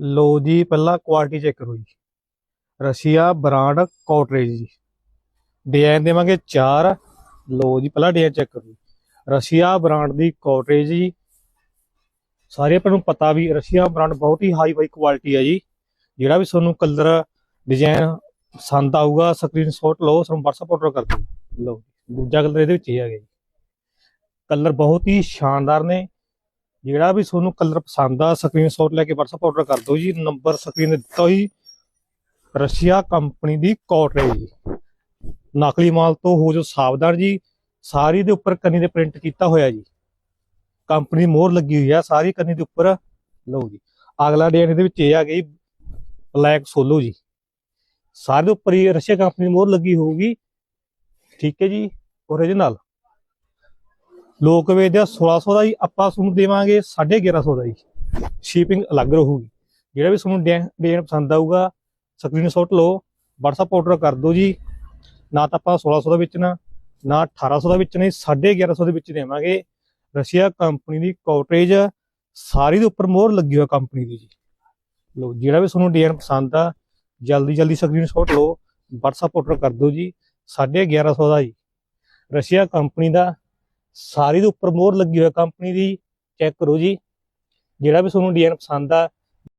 ਲੋ ਜੀ, ਪਹਿਲਾਂ quality check ਕਰੋ ਜੀ। ਰਸ਼ੀਆ ਬ੍ਰਾਂਡ ਕੋਟਰੇਜ ਜੀ। ਡਿਜ਼ਾਈਨ ਦੇਵਾਂਗੇ 4 ਲੋ ਜੀ, ਪਹਿਲਾਂ ਡਿਜ਼ਾਈਨ ਚੈੱਕ ਕਰੋ ਜੀ। ਰਸ਼ੀਆ ਬ੍ਰਾਂਡ ਦੀ ਕੋਟਰੇਜ ਜੀ। ਸਾਰੇ ਆਪਾਂ ਨੂੰ ਪਤਾ ਵੀ ਰਸ਼ੀਆ ਬ੍ਰਾਂਡ ਬਹੁਤ ਹੀ ਹਾਈ ਫਾਈ ਕੁਆਲਿਟੀ ਆ ਜੀ। ਜਿਹੜਾ ਵੀ ਤੁਹਾਨੂੰ ਕਲਰ ਡਿਜ਼ਾਈਨ ਪਸੰਦ ਆਊਗਾ ਸਕਰੀਨਸ਼ਾਟ ਲਓ, ਸਾਨੂੰ WhatsApp ਆਰਡਰ ਕਰ ਦਿਓ। ਲਓ ਦੂਜਾ ਕਲਰ ਇਹਦੇ ਵਿੱਚ ਹੀ ਹੈਗਾ ਜੀ। ਕਲਰ ਬਹੁਤ ਹੀ ਸ਼ਾਨਦਾਰ ਨੇ। ਜਿਹੜਾ ਵੀ ਤੁਹਾਨੂੰ ਕਲਰ ਪਸੰਦ ਆ ਸਕਰੀਨਸ਼ਾਟ ਲੈ ਕੇ WhatsApp ਆਰਡਰ ਕਰ ਦਿਓ ਜੀ ਨੰਬਰ ਸਕਰੀਨ ਤੇ ਦਿੱਤਾ ਹੋਈ ਰਸ਼ੀਆ ਕੰਪਨੀ ਦੀ ਕੋਟ ਹੈ ਜੀ ਨਕਲੀ ਮਾਲ ਤੋਂ ਹੋ ਜੋ ਸਾਵਧਾਨ ਜੀ, ਸਾਰੀ ਦੇ ਉੱਪਰ ਕੰਨੀ ਦੇ ਪ੍ਰਿੰਟ ਕੀਤਾ ਹੋਇਆ ਜੀ। ਕੰਪਨੀ ਮੋਹਰ ਲੱਗੀ ਹੋਈ ਆ, ਸਾਰੀ ਕੰਨੀ ਦੇ ਉੱਪਰ। ਲਓ ਜੀ, ਅਗਲਾ ਡਿਜ਼ਾਈਨ ਇਹਦੇ ਵਿੱਚ ਇਹ ਆ ਗਈ ਬਲੈਕ ਸੋਲੋ ਜੀ। ਸਾਰੇ ਦੇ ਉੱਪਰ ਹੀ ਰਸ਼ੀਆ ਕੰਪਨੀ ਦੀ ਮੋਹਰ ਲੱਗੀ ਹੋਊਗੀ। ਠੀਕ ਹੈ ਜੀ ਓਰੀਜਨਲ ਲੋਕ ਵੇਚਦੇ ਆ 1600 ਦਾ ਜੀ, ਆਪਾਂ ਤੁਹਾਨੂੰ ਦੇਵਾਂਗੇ 1150 ਦਾ ਜੀ। ਸ਼ਿਪਿੰਗ ਅਲੱਗ ਰਹੂਗੀ। ਜਿਹੜਾ ਵੀ ਤੁਹਾਨੂੰ ਡਿਜ਼ਾਈਨ ਪਸੰਦ ਆਊਗਾ ਸਕਰੀਨਸ਼ਾਟ ਲਓ, WhatsApp ਆਰਡਰ ਕਰ ਦਿਓ ਜੀ। ਨਾ ਤਾਂ ਆਪਾਂ 1600 ਦਾ ਵੇਚਣਾ, ਨਾ 1800 ਦਾ ਵੇਚਣਾ ਜੀ 1150 ਦੇ ਵਿੱਚ ਦੇਵਾਂਗੇ। ਰਸ਼ੀਆ ਕੰਪਨੀ ਦੀ ਕੋਟਰੇਜ ਸਾਰੀ ਦੇ ਉੱਪਰ ਮੋਹਰ ਲੱਗੀ ਹੋਈ ਕੰਪਨੀ ਦੀ ਜੀ। ਲਓ, ਜਿਹੜਾ ਵੀ ਤੁਹਾਨੂੰ ਡਿਜ਼ਾਈਨ ਪਸੰਦ ਆ, ਜਲਦੀ ਜਲਦੀ ਸਕਰੀਨਸ਼ਾਟ ਲਓ, WhatsApp ਆਰਡਰ ਕਰ ਦਿਓ ਜੀ 1150 ਦਾ ਜੀ। ਰਸ਼ੀਆ ਕੰਪਨੀ ਦਾ ਸਾਰੀ ਦੇ ਉੱਪਰ ਮੋਹਰ ਲੱਗੀ ਹੋਈ ਕੰਪਨੀ ਦੀ ਚੈੱਕ ਕਰੋ ਜੀ। ਜਿਹੜਾ ਵੀ ਤੁਹਾਨੂੰ ਡਿਜ਼ਾਈਨ ਪਸੰਦ ਆ